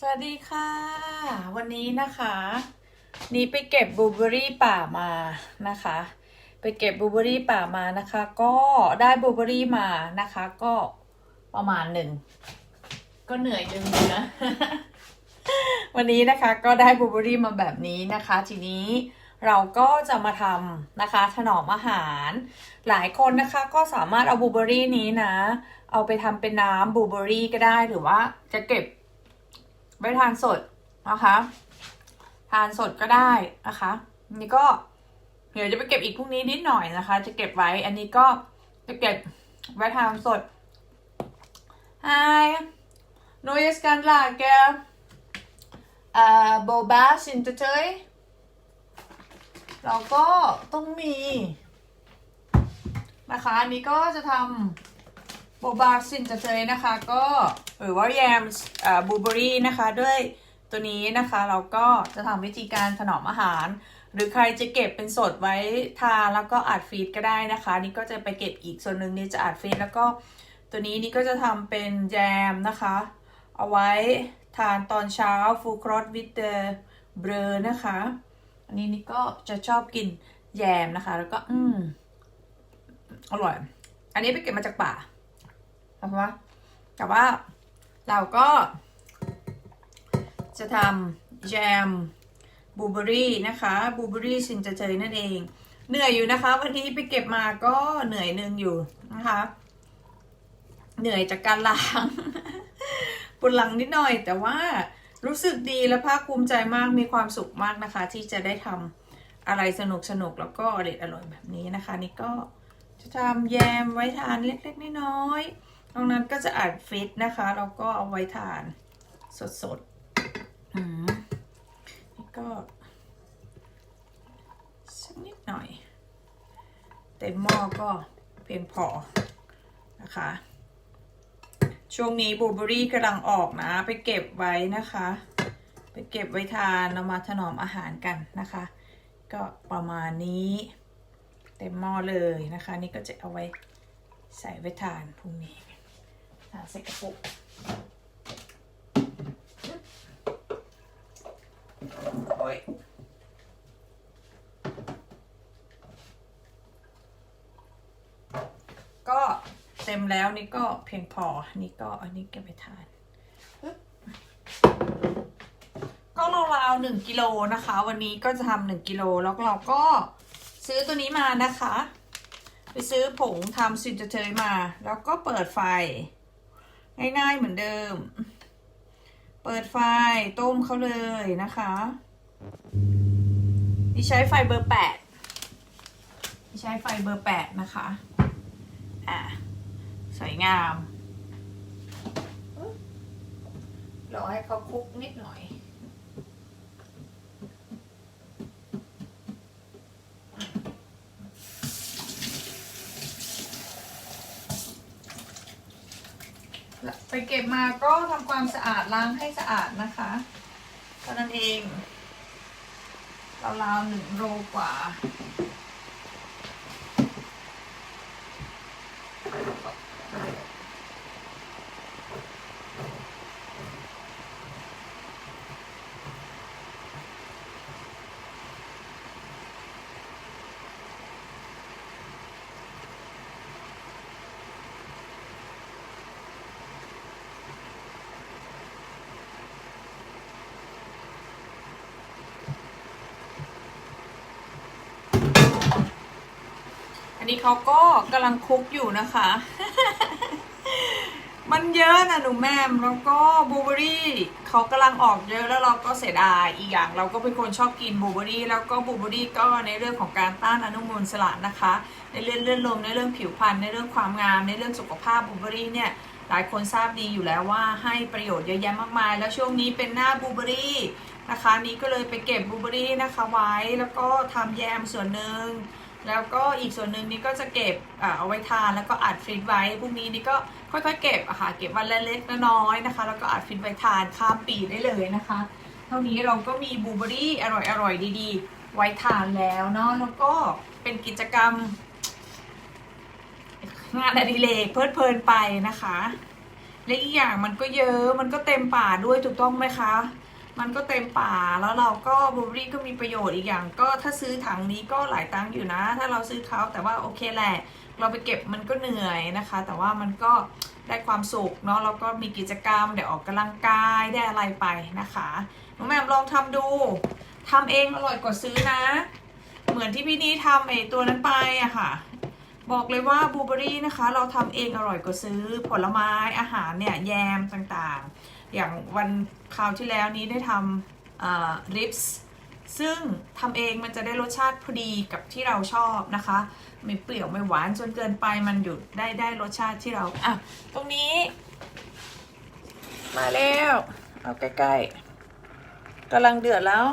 สวัสดีค่ะ วันนี้นะคะ นี่ไปเก็บบลูเบอรี่ป่ามานะคะ ไปเก็บบลูเบอรี่ป่ามานะคะ ก็ได้บลูเบอรี่มานะคะ ก็ประมาณหนึ่งก็เหนื่อยดึงอยู่นะ วันนี้นะคะก็ได้บลูเบอรี่มาแบบนี้นะคะ ทีนี้เราก็จะมาทำนะคะ ถนอมอาหาร หลายคนนะคะก็สามารถเอาบลูเบอรี่นี้นะ เอาไปทำเป็นน้ำบลูเบอรี่ก็ได้หรือว่าจะเก็บ ไว้ทานสดนะคะ ทานสดก็ได้นะคะ นี่ก็เดี๋ยวจะไปเก็บอีกพรุ่งนี้นิดหน่อยนะคะ จะเก็บไว้ อันนี้ก็จะเก็บไว้ทานสด Hi Nu jag ska laga uh, boba syntetøy เราก็ต้องมีนะคะอันนี้ก็จะทำ โบบาซินจะเจยนะคะก็หรือว่าแยมบูเบอรี่นะคะด้วยตัวนี้นะคะเราก็จะทำวิธีการถนอมอาหาร หรือใครจะเก็บเป็นสดไว้ทานแล้วก็อัดฟีดก็ได้นะคะ นี่ก็จะไปเก็บอีกส่วนหนึ่งนี่จะอัดฟีดแล้วก็ตัวนี้นี่ก็จะทำเป็นแยมนะคะ เอาไว้ทานตอนเช้าฟูครอสวิตเตอร์เบรนะคะ อันนี้นี่ก็จะชอบกินแยมนะคะ แล้วก็อืมอร่อย อันนี้ไปเก็บมาจากป่า นะคะแต่ว่าเราก็จะทำแจมบูเบอรี่นะคะบูเบอรี่ซินจะเจยนั่นเอง เหนื่อยอยู่นะคะ วันนี้ไปเก็บมาก็เหนื่อยหนึ่งอยู่นะคะ เหนื่อยจากการล้างปวดหลังนิดหน่อย แต่ว่ารู้สึกดีและภาคภูมิใจมากมีความสุขมากนะคะ ที่จะได้ทำอะไรสนุกสนุกแล้วก็อร่อยอร่อยแบบนี้นะคะ นี่ก็จะทำแยมไว้ทานเล็กๆน้อยๆ ตรงนั้นก็จะอัดฟิตนะคะแล้วก็เอาไว้ทานสดๆอืมนี่ก็สักนิดหน่อย เต็มหม้อก็เพียงพอนะคะ ช่วงนี้บลูเบอรี่กำลังออกนะ ไปเก็บไว้นะคะ ไปเก็บไว้ทานเรามาถนอมอาหารกันนะคะ ก็ประมาณนี้ เต็มหม้อเลยนะคะ นี่ก็จะเอาไว้ใส่ไว้ทานพรุ่งนี้ ใส่กระปุกโอ้ยก็เต็มแล้วนี่ก็เพียงพอ นี่ก็อันนี้เก็บไปทาน ก็ราวๆหนึ่งกิโลนะคะ วันนี้ก็จะทำหนึ่งกิโลแล้วเราก็ซื้อตัวนี้มานะคะ ไปซื้อผงทำซินเตอร์มา แล้วก็เปิดไฟ ง่ายๆเหมือนเดิม เปิดไฟต้มเขาเลยนะคะดิใช้ไฟเบอร์แปดดิใช้ไฟเบอร์แปดนะคะ อะ สวยงามรอให้เขาคุกนิดหน่อย ไปเก็บมาก็ทำความสะอาดล้างให้สะอาดนะคะเท่านั้นเองราวๆหนึ่งโลกว่า นี้เขาก็กำลังคุกอยู่นะคะ มันเยอะนะหนูแม่มแล้วก็บลูเบอรี่เขากำลังออกเยอะแล้วเราก็เสียดายอีกอย่าง เราก็เป็นคนชอบกินบลูเบอรี่แล้วก็บลูเบอรี่ก็ในเรื่องของการต้านอนุมูลอสระนะคะ ในเรื่องเลื่อดลมในเรื่องผิวพรรณในเรื่องความงาม ในเรื่องสุขภาพบลูเบอรี่เนี่ยหลายคนทราบดีอยู่แล้วว่าให้ประโยชน์เยอะแยะมากมาย แล้วช่วงนี้เป็นหน้าบลูเบอรี่นะคะนี้ก็เลยไปเก็บบลูเบอรี่นะคะไว้ แล้วก็ทำแยมส่วนหนึ่ง แล้วก็อีกส่วนหนึ่งนี่ก็จะเก็บเอาไว้ทานแล้วก็อัดฟรีซไว้พรุ่งนี้นี่ก็ค่อยๆเก็บอะค่ะเก็บวันละเล็กๆน้อยๆนะคะ แล้วก็อัดฟรีซไว้ทานข้ามปีได้เลยนะคะ เท่านี้เราก็มีบลูเบอรี่อร่อยๆดีๆ ไว้ทานแล้วเนาะแล้วก็เป็นกิจกรรม งานอดิเรกเพลิดเพลินไปนะคะ และอีกอย่างมันก็เยอะมันก็เต็มป่าด้วยถูกต้องไหมคะ มันก็เต็มป่าแล้วเราก็บลูเบอรี่ก็มีประโยชน์อีกอย่าง ก็ถ้าซื้อถังนี้ก็หลายตังค์อยู่นะ ถ้าเราซื้อเขาแต่ว่าโอเคแหละ เราไปเก็บมันก็เหนื่อยนะคะ แต่ว่ามันก็ได้ความสุขเนาะแล้วก็มีกิจกรรมได้ออกกำลังกายได้อะไรไปนะคะน้องแม่มลองทำดูทำเองอร่อยกว่าซื้อนะ เหมือนที่พี่นี่ทำไอตัวนั้นไปอะค่ะ บอกเลยว่าบลูเบอรี่นะคะ เราทำเองอร่อยกว่าซื้อผลไม้อาหารเนี่ยแยมต่างๆ อย่างวันคราวที่แล้วนี้ได้ทำริปส์ซึ่งทำเองมันจะได้รสชาติพอดีกับที่เราชอบนะคะ ไม่เปรี้ยวไม่หวานจนเกินไปมันหยุดได้ได้รสชาติที่เราอะตรงนี้ มาแล้วเอาใกล้ๆกำลังเดือดแล้ว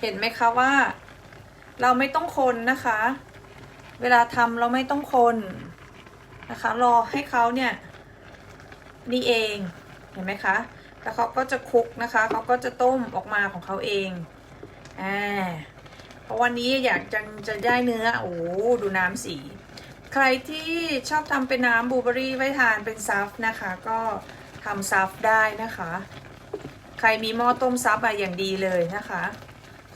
เห็นไหมคะว่า เราไม่ต้องคนนะคะ เวลาทำเราไม่ต้องคนนะคะ รอให้เขาเนี่ย นี่เองเห็นไหมคะแล้วเขาก็จะคลุกนะคะเขาก็จะต้มออกมาของเขาเองอ่าเพราะวันนี้อยากจะจะได้เนื้อโอ้ดูน้ำสีใครที่ชอบทำเป็นน้ำบูเบอรี่ไว้ทานเป็นซัฟนะคะ ก็ทำซัฟได้นะคะ ใครมีหม้อต้มซับอะอย่างดีเลยนะคะ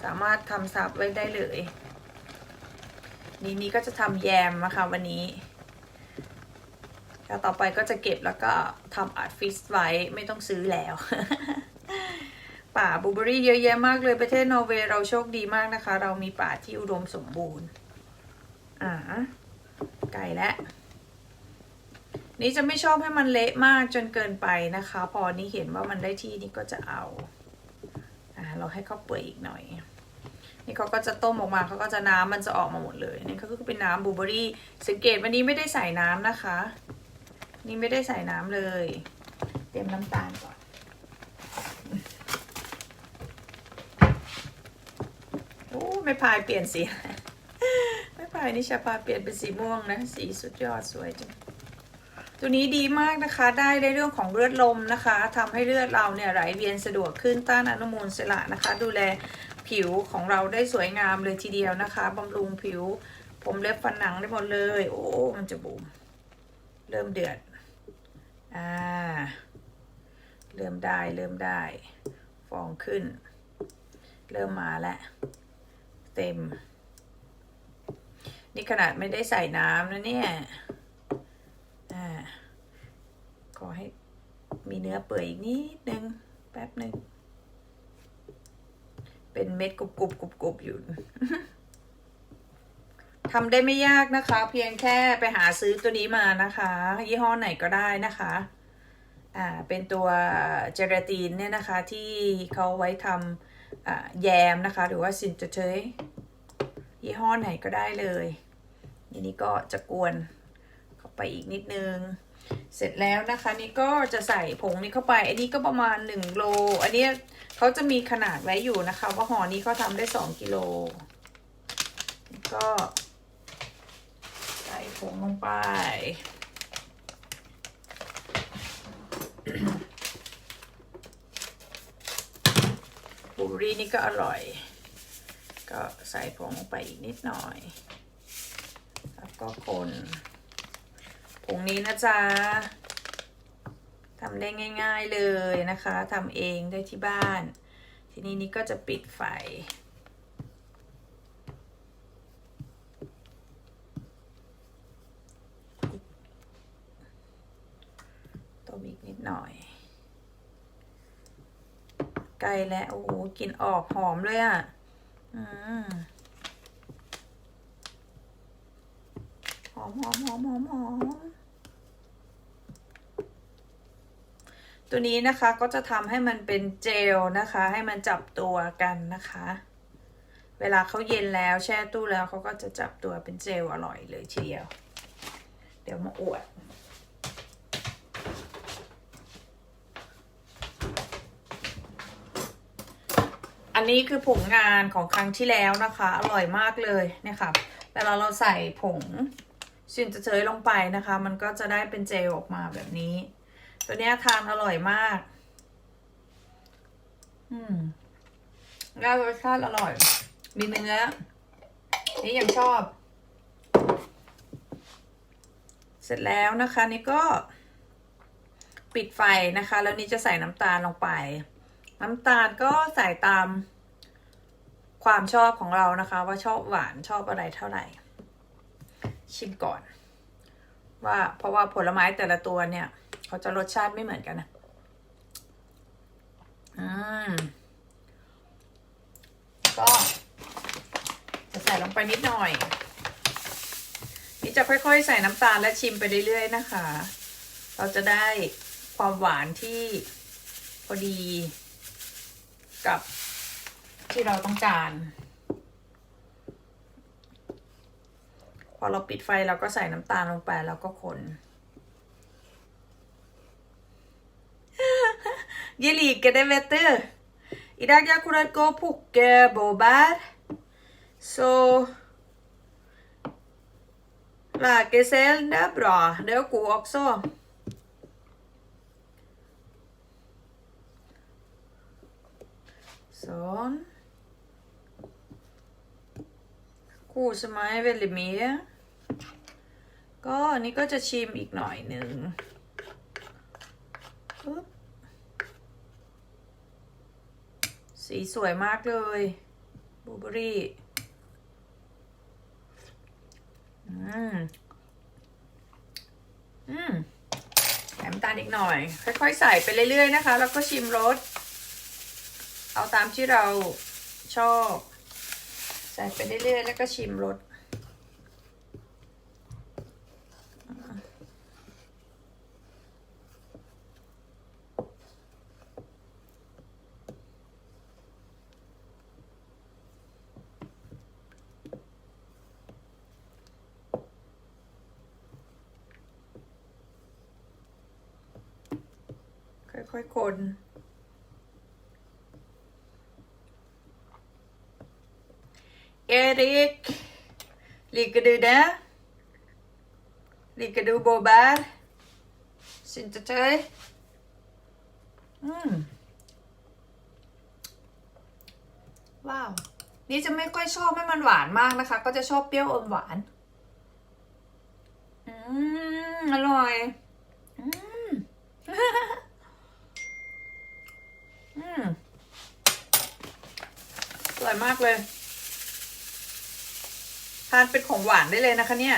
สามารถทำซับไว้ได้เลยนี่นี่ก็จะทำแยมนะคะวันนี้ แล้วต่อไปก็จะเก็บแล้วก็ทำอาร์ตฟิสไว้ไม่ต้องซื้อแล้ว ป่าบูเบอรี่เยอะแยะมากเลยประเทศนอร์เวย์เราโชคดีมากนะคะ เรามีป่าที่อุดมสมบูรณ์ อ่า ไก่และ นี่จะไม่ชอบให้มันเละมากจนเกินไปนะคะ พอนี่เห็นว่ามันได้ที่นี่ก็จะเอา อ่า เราให้เขาเปื่อยอีกหน่อยนี่เขาก็จะต้มออกมาเขาก็จะน้ำมันจะออกมาหมดเลยนี่ก็คือเป็นน้ำบลูเบอรี่ สังเกตวันนี้ไม่ได้ใส่น้ำนะคะ นี่ไม่ได้ใส่น้ำเลย เตรียมน้ำตาลก่อน โอ้ไม่พายเปลี่ยนสีไม่พายนิชาพาเปลี่ยนเป็นสีม่วงนะ สีสุดยอดสวยจังตัวนี้ดีมากนะคะได้ในเรื่องของเลือดลมนะคะทำให้เลือดเราเนี่ยไหลเวียนสะดวกขึ้นต้านอนุมูลอิสระนะคะ ดูแลผิวของเราได้สวยงามเลยทีเดียวนะคะบำรุงผิว ผมเล็บฟันหนังได้หมดเลย โอ้ มันจะบูม เริ่มเดือด อ่า เริ่มได้เริ่มได้ ฟองขึ้น เริ่มมาแล้ว เต็ม นี่ขนาดไม่ได้ใส่น้ำนะเนี่ย อ่า ขอให้มีเนื้อเปื่อยอีกนิดนึง แป๊บหนึ่ง เป็นเม็ดกรุบกรุบกรุบกรุบอยู่ ทำได้ไม่ยากนะคะ เพียงแค่ไปหาซื้อตัวนี้มานะคะ ยี่ห้อไหนก็ได้นะคะอ่าเป็นตัวเจลาตินเนี่ยนะคะที่เขาไว้ทำอ่าแยมนะคะ หรือว่าซินเตเยยี่ห้อไหนก็ได้เลยทีนี้ก็จะกวนเข้าไปอีกนิดนึง เสร็จแล้วนะคะนี่ก็จะใส่ผงนี้เข้าไป อันนี้ก็ประมาณ1โล อันนี้เขาจะมีขนาดไว้อยู่นะคะ ว่าห่อนี้เขาทำได้ 2กิโลก็ ผงลงไปบลูรี่นี่ก็อร่อย ก็ใส่ผงลงไปอีกนิดหน่อย แล้วก็คนผงนี้นะจ๊ะทำได้ง่าย ๆเลยนะคะทำเองได้ที่บ้าน ทีนี้นี่ก็จะปิดไฟ ต้มอีกนิดหน่อย ไก่ และโอ้โหกลิ่นออกหอมเลยอะ อืมหอมหอมหอมหอมหอมตัวนี้นะคะก็จะทำให้มันเป็นเจลนะคะ ให้มันจับตัวกันนะคะ เวลาเขาเย็นแล้วแช่ตู้แล้วเขาก็จะจับตัวเป็นเจลอร่อยเลยทีเดียว เดี๋ยวมาอวด อันนี้คือผงงานของครั้งที่แล้วนะคะ อร่อยมากเลยเนี่ยค่ะเวลาเราใส่ผงซินเฉยลงไปนะคะ มันก็จะได้เป็นเจลออกมาแบบนี้ ตัวเนี้ยทานอร่อยมาก อืมแล้รสชาติอร่อย มีเนื้อ นี่ยังชอบ เสร็จแล้วนะคะ นี่ก็ปิดไฟนะคะ แล้วนี่จะใส่น้ำตาลลงไป น้ำตาลก็ใส่ตาม ความชอบของเรานะคะ ว่าชอบหวานชอบอะไรเท่าไหร่ ชิมก่อน ว่าเพราะว่าผลไม้แต่ละตัวเนี่ย เขาจะรสชาติไม่เหมือนกันนะอืมก็จะใส่ลงไปนิดหน่อย นี่จะค่อยๆ ใส่น้ำตาลและชิมไปเรื่อยๆนะคะ เราจะได้ความหวานที่พอดีกับ ที่เราต้องการ พอเราปิดไฟเราก็ใส่น้ำตาลลงไปแล้วก็คน Je liker det, vet du. I dag jeg akkurat gå og plukke blåbær. Så lage selv, det er bra. Det er god også. Sånn. Koser meg veldig mye. ก็อันนี้ก็จะชิมอีกหน่อยหนึ่งสีสวยมากเลยบลูเบอรี่อืม อืมแถมน้ำตาลอีกหน่อย ค่อยๆ ใส่ไปเรื่อยๆนะคะ แล้วก็ชิมรส เอาตามที่เราชอบ ใส่ไปเรื่อยๆ แล้วก็ชิมรสค่อยๆคน Erik, liker du det? Liker du blåbær? Syltetøy? Mm. ว้าว นี่จะไม่ค่อยชอบให้มันหวานมากนะคะ ก็จะชอบเปรี้ยวอมหวาน อืม อร่อย อืม อืม อร่อยมากเลย ทานเป็นของหวานได้เลยนะคะเนี่ย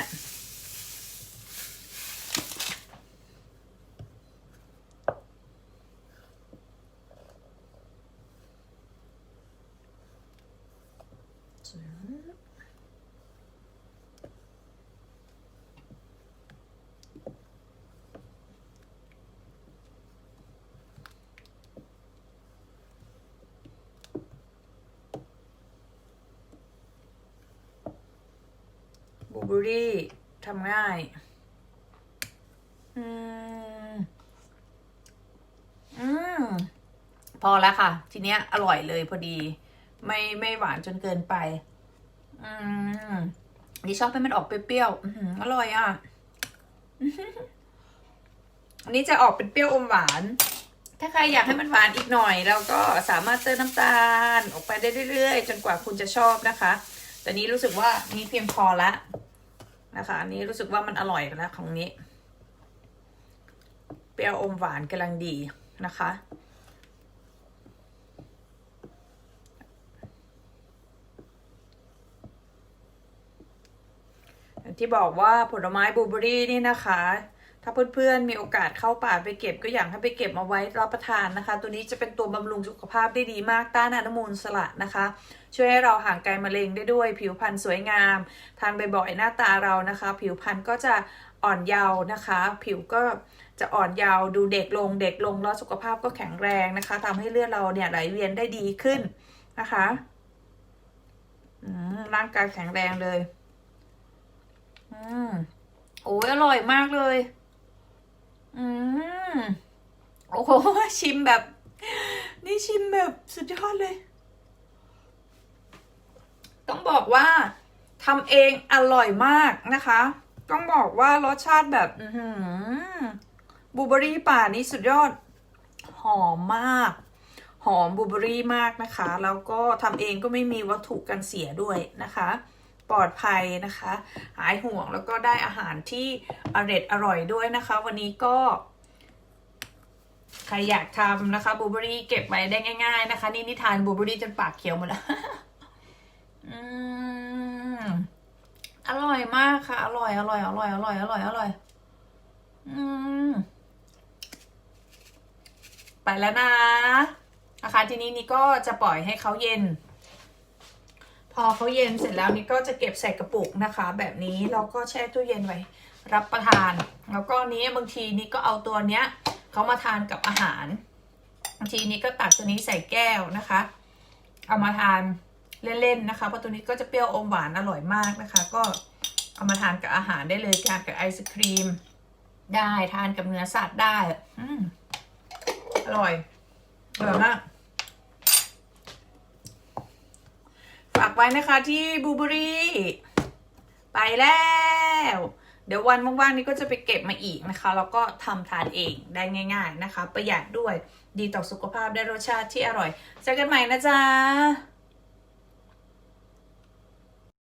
บลูเบอรี่ทำง่าย อืม อืม พอแล้วค่ะ ทีเนี้ยอร่อยเลยพอดี ไม่ไม่หวานจนเกินไป อืมนี่ชอบให้มันออกเปรี้ยวๆอื้อร่อยอะ อันนี้จะออกเป็นเปรี้ยวอมหวาน ถ้าใครอยากให้มันหวานอีกหน่อยเราก็สามารถเติมน้ำตาล ออกไปได้เรื่อยๆ จนกว่าคุณจะชอบนะคะ แต่นี้รู้สึกว่านี่เพียงพอละ นะคะ อันนี้รู้สึกว่ามันอร่อยแล้วของนี้ เปรี้ยวอมหวานกำลังดีนะคะ ที่บอกว่าผลไม้บลูเบอรี่นี่นะคะ ถ้าเพื่อนๆมีโอกาสเข้าป่าไปเก็บก็อยากให้ไปเก็บมาไว้รับประทานนะคะ ตัวนี้จะเป็นตัวบำรุงสุขภาพได้ดีมากต้านอนุมูลสระนะคะ ช่วยให้เราห่างไกลมะเร็งได้ด้วย ผิวพรรณสวยงาม ทานบ่อยๆหน้าตาเรานะคะ ผิวพรรณก็จะอ่อนเยาว์นะคะ ผิวก็จะอ่อนเยาว์ดูเด็กลงเด็กลงแล้วสุขภาพก็แข็งแรงนะคะทำให้เลือดเราเนี่ยไหลเวียนได้ดีขึ้นนะคะร่างกายแข็งแรงเลย อืมโอ้ยอร่อยมากเลย อืมโอ้โหชิมแบบ นี่ชิมแบบสุดยอดเลย ต้องบอกว่าทำเองอร่อยมากนะคะ ต้องบอกว่ารสชาติแบบบูเบอรี่ป่านี้สุดยอด หอมมาก หอมบูเบอรี่มากนะคะ แล้วก็ทำเองก็ไม่มีวัตถุกันเสียด้วยนะคะ ปลอดภัยนะคะ หายห่วงแล้วก็ได้อาหารที่อร่อยอร่อยด้วยนะคะ วันนี้ก็ใครอยากทำนะคะบูเบอรี่เก็บไว้ได้ง่าย ๆ นะคะ นี่นิทานบูเบอรี่จนปากเขียวหมดแล้วอืมอร่อยมากค่ะ อร่อยอร่อยอร่อยอร่อยอร่อยอร่อยอืมไปแล้วนะนะคะทีนี้นี่ก็จะปล่อยให้เขาเย็น พอเขาเย็นเสร็จแล้วนี่ก็จะเก็บใส่กระปุกนะคะ แบบนี้แล้วก็แช่ตู้เย็นไว้รับประทาน แล้วก็นี้บางทีนี่ก็เอาตัวเนี้ยเขามาทานกับอาหารบางทีนี้ก็ตักตัวนี้ใส่แก้วนะคะ เอามาทานเล่นๆนะคะเพราะตัวนี้ก็จะเปรี้ยวอมหวานอร่อยมากนะคะ ก็เอามาทานกับอาหารได้เลยทานกับไอศครีม ได้ทานกับเนื้อสัตว์ได้อือร่อยอร่อยมาก ฝากไว้นะคะที่บูเบอรี่ไปแล้ว เดี๋ยววันว่างๆนี้ก็จะไปเก็บมาอีกนะคะ แล้วก็ทำทานเองได้ง่าย ๆนะคะ ประหยัดด้วยดีต่อสุขภาพได้รสชาติที่อร่อยเจอกันใหม่นะจ๊ะ